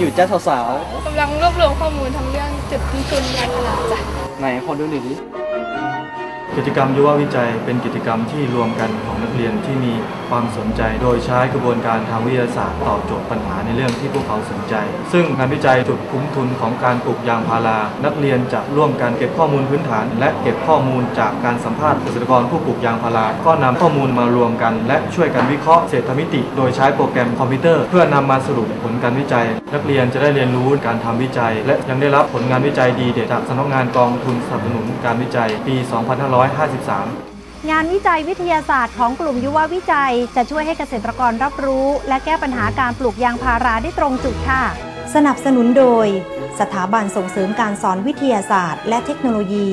อยู่จ้าสาวกำลังรวบรวมข้อมูลทั้งเรื่องจุดต้นทุนยางพาราจ้ะๆไหนขอดูหน่อยดิ กิจกรรมยุววิจัยเป็นกิจกรรมที่รวมกันของนักเรียนที่มีความสนใจ โดยใช้กระบวนการทางวิทยาศาสตร์ตอบโจทย์ปัญหาในเรื่องที่พวกเขาสนใจ ซึ่งงานวิจัยจุดคุ้มทุนของการปลูกยางพารา นักเรียนจะร่วมกันเก็บข้อมูลพื้นฐาน และเก็บข้อมูลจากการสัมภาษณ์เกษตรกรผู้ปลูกยางพารา ก็นำข้อมูลมารวมกัน และช่วยกันวิเคราะห์เศรษฐมิติ โดยใช้โปรแกรมคอมพิวเตอร์ เพื่อนำมาสรุปผลการวิจัย นักเรียนจะได้เรียนรู้การทำวิจัย และยังได้รับผลงานวิจัยดีเด่นจากสำนักงานกองทุนสนับสนุนการวิจัยปี 256 2553งานวิจัยวิทยาศาสตร์ของกลุ่มยุววิจัย จะช่วยให้เกษตรกรรับรู้ และแก้ปัญหาการปลูกยางพาราได้ตรงจุดค่ะ สนับสนุนโดย สถาบันส่งเสริมการสอนวิทยาศาสตร์ และเทคโนโลยี